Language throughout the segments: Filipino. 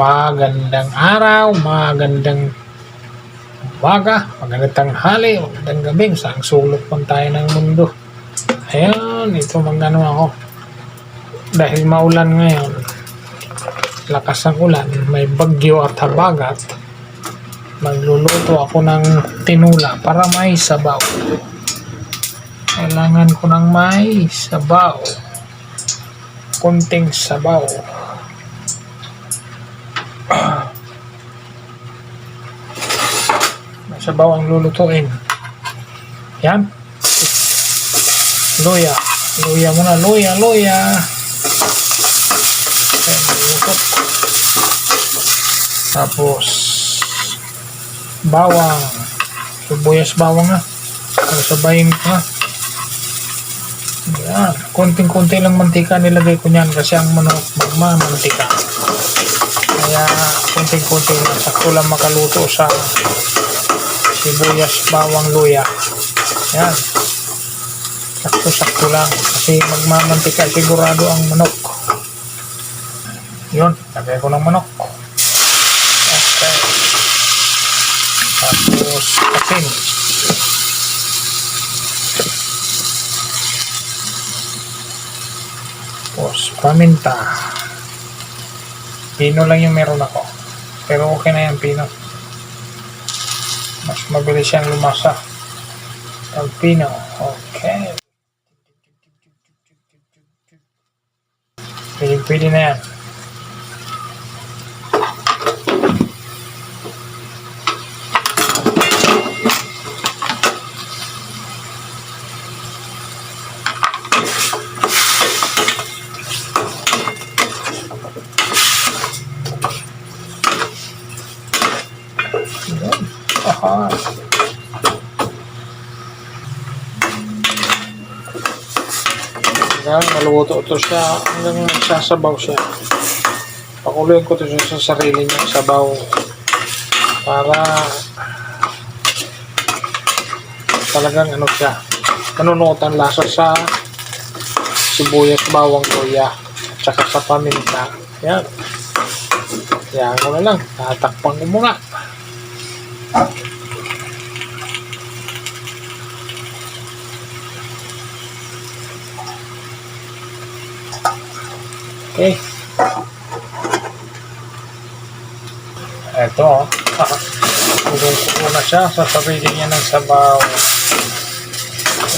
Magandang araw, magandang umaga, magandang tanghali, magandang gabi, saan sulok man tayo ng mundo. Ayan, ito magano ako. Dahil maulan ngayon, lakas ng ulan, may bagyo at habagat, magluluto ako ng tinula para may sabaw. Kailangan ko ng may sabaw. Kunting sabaw. May sabaw ang lulutuin. Yan. Luya. Luya muna. Luya, luya. Tapos, bawang. Sibuyas bawang na. Para sabayin ko na. Yan. Konting-konti lang mantika nilagay ko niyan kasi ang manok magmamantika. Kaya konting-konti lang. Sakto lang makaluto sa sibuyas, bawang, luya. Yan. Sakto-sakto lang. Kasi magmamantika sigurado ang manok. Yun. Lagay ko ng manok. Okay. Tapos asin. Tapos paminta. Pino lang yung meron ako. Pero okay na yan, pino. Mas mabilis siyang lumasa. Pag pino. Okay. Pwede, pwede na yan. Aha. Yan, maluto ito siya hanggang nagsasabaw siya. Pakuluin ko ito siya sa sarili niya sabaw para talagang ano siya manunot ang lasa sa sibuyas, bawang, luya at saka sa paminta. Yan. Yan ko na lang. Tatakpan ko muna. Okay. Ito, oh. Kulong-kulo na siya. Sasabihin niya ng sabaw.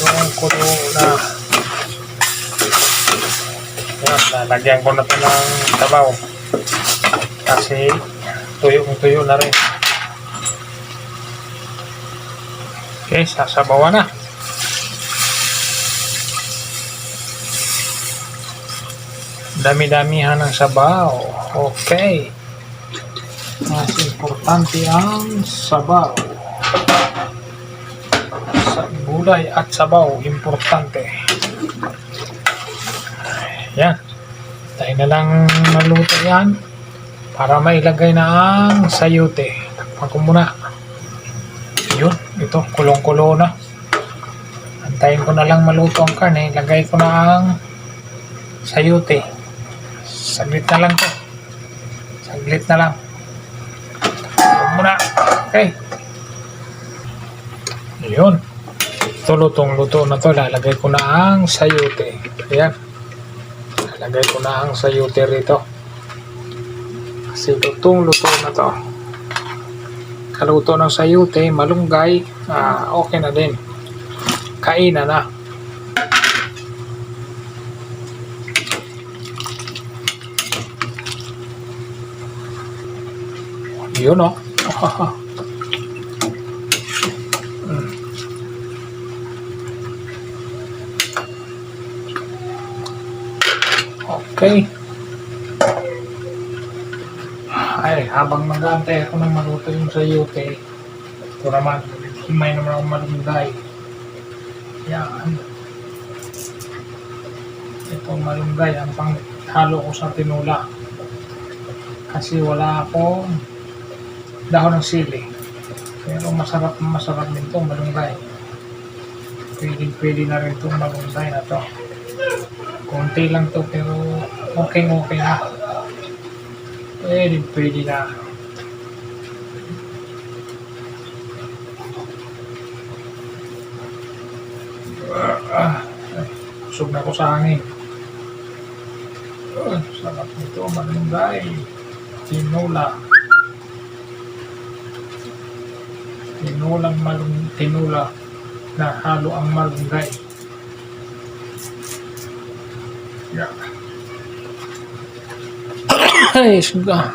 Kulong-kulo na. Yan, lalagyan ko na ito ng sabaw. Kasi tuyo-tuyo na rin. Okay, sasabawan na. Dami-damihan ng sabaw. Okay. Mas importante ang sabaw. Sa gulay at sabaw, importante. Yan. Tayo na lang maluto yan para mailagay na ang sayote. Takpan ko muna. Yun, ito, kulong-kulo na. Antayin ko na lang maluto ang karne. Lagay ko na ang sayote. Saglit na lang to. Saglit na lang. Huwag muna. Okay. Yun. Ito lutong-luto na to. Lalagay ko na ang sayote. Ayan. Lalagay ko na ang sayote rito. Kasi lutong-luto na to. Kaluto ng sayote, malunggay, ah, okay na din. Kainan na. Yun o. Mm. Okay. Ay, habang mag-aantay ako ng maluto yung sayote, ito naman, himay naman ako malunggay. Yan. Ito malunggay, ang panghalo ko sa tinula. Kasi wala akong dahon ng sili. Pero masarap masarap din itong malunggay. Pwede pwede na rin itong malunggay na to. Konti lang to pero okay okay na. Pwede, pwede na. Ah, ay, busog na ako sa hangin. Ah, sarap nito, malunggay. Tinola. Tinulang malung tinula na halo ang malunggay. Yeah. Ay, suga.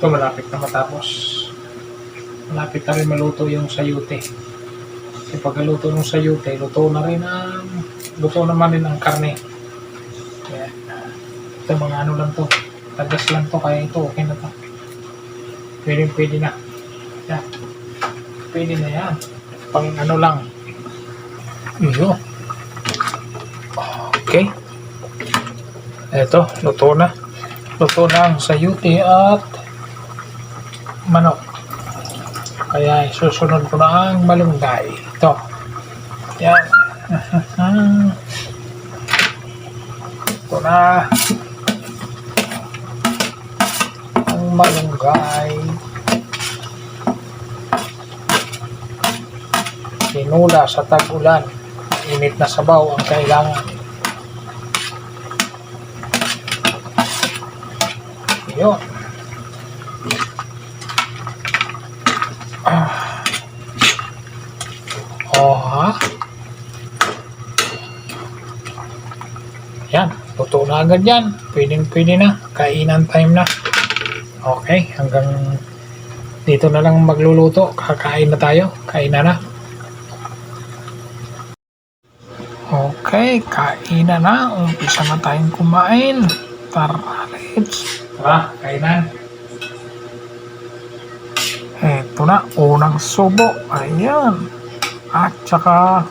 Ito malapit na matapos. Malapit na rin maluto yung sayute. Kasi pagkaluto ng sayute, luto na rin ang luto naman rin ang karne. Kaya, ito mga ano lang to. Tagas lang to, kaya ito okay na to. Pwede, pwede na. Yan. Pwede na yan. Pang ano lang. Iyo. Okay. Ito, luto na. Luto na ang sayuti at manok. Kaya susunod ko na ang malunggay. Ito. Yan. Ito na. Ang malunggay. Tinula sa tag-ulan. Init na sabaw ang kailangan. Yun. Ah. Oh, ha? Yan. Luto na agad yan. Pwedeng pwede na. Kainan time na. Okay. Hanggang dito na lang magluluto. Kakain na tayo. Kain na na. Okay. Kainan na. Umpisa na tayong kumain. Tara, let's. Tara, kainan. Ito na, unang subo. Ayan. At saka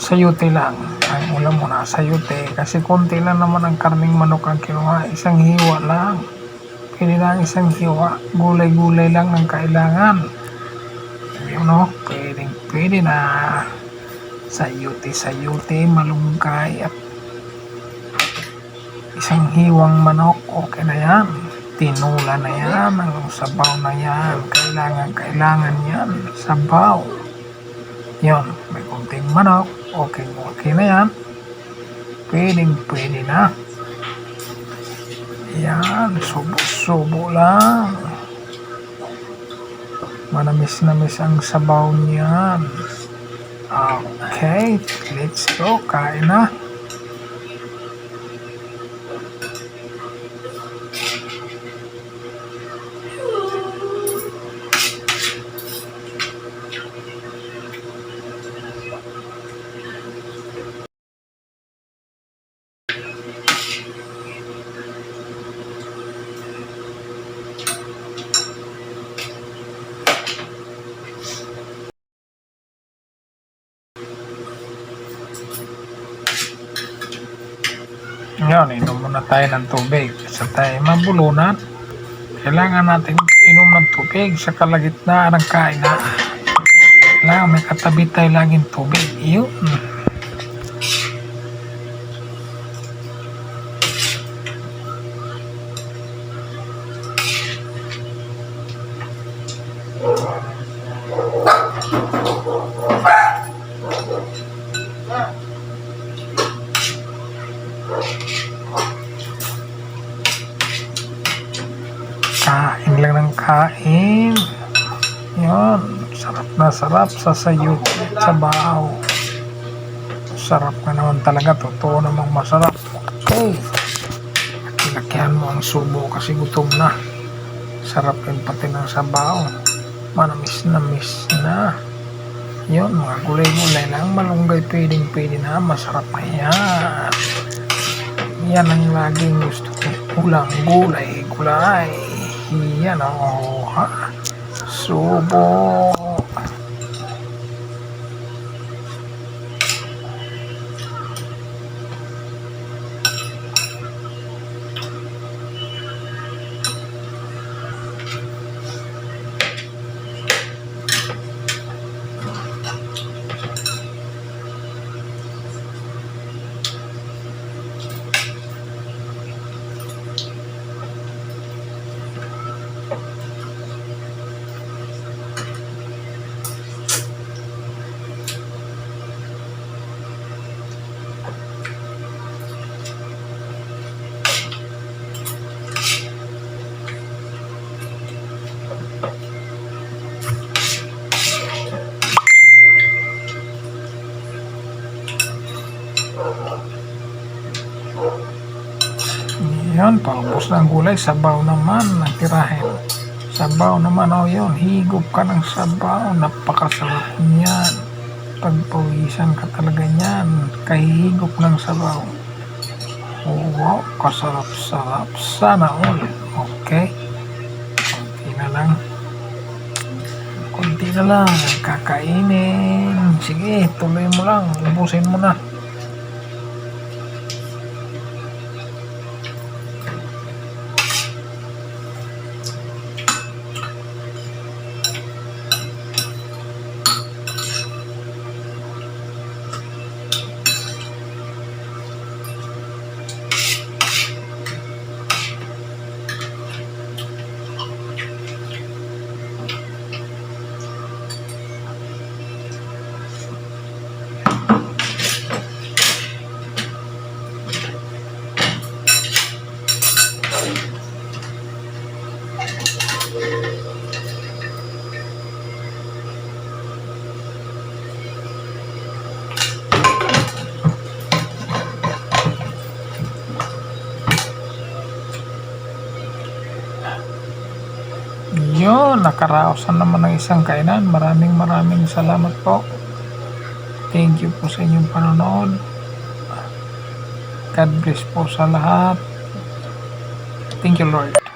sayute lang. Ay, ulam muna, sayute. Kasi konti lang naman ang karning manok ang kinuha. Isang hiwa lang. Lang isang hiwa. Gulay-gulay lang ang kailangan. Yun no, pwede, pwede na. Sayute, sayute, malunggay at isang hiwang manok. Okay na yan tinula na yan, ang sabaw na yan, kailangan, kailangan yan, sabaw. Yan, may kunting manok, okay, okay na yan. Pwedeng, pwede na. Yan, subo-subo lang. Manamis-namis ang sabaw niyan. Okay, let's go, kain na. Ngayon, inom muna tayo ng tubig. Sa tayo mabulunan, kailangan natin inom ng tubig sa kalagitnaan ng kainan. Kailangan may katabi tayo laging tubig. Iyon. Kain lang ng kain. Yun. Sarap na sarap sa at sa bahaw. Sarap na naman talaga. Totoo namang masarap. Okay. Lakihan mo ang subo kasi gutom na. Sarap rin pati ng sabaw. Manamis na miss na. Yun, mga gulay-gulay lang. Malunggay pwedeng pwede na. Masarap na yan. Yan ang laging gusto ko. Ulang gulay, gulay. Yan o. ha? Subo. Tapos ng gulay, sabaw naman ang tirahin. Sabaw naman, oh yun, higop ka ng sabaw. Napakasarap niyan. Pagpawisan ka talaga niyan. Kahihigop ng sabaw. Oh, wow, kasarap-sarap. Sana all. Okay. Konti na lang. Konti na lang. Kakainin. Sige, tuloy mo lang. Ubusin mo na. Yun, nakaraosan naman ng isang kainan. Maraming maraming salamat po. Thank you po sa inyong panonood. God bless po sa lahat. Thank you, Lord.